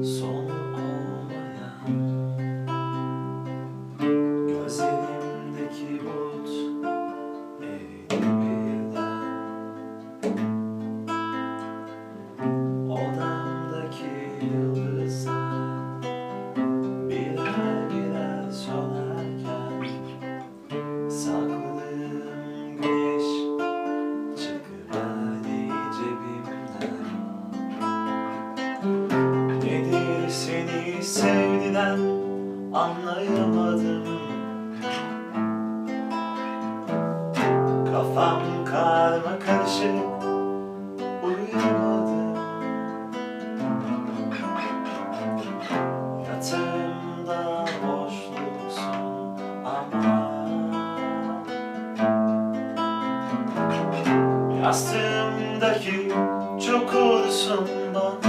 So anlayamadım. Kafam karma karışık uyuyamadım Yatağımda boşluksun ama Yastığımdaki çok olursun bana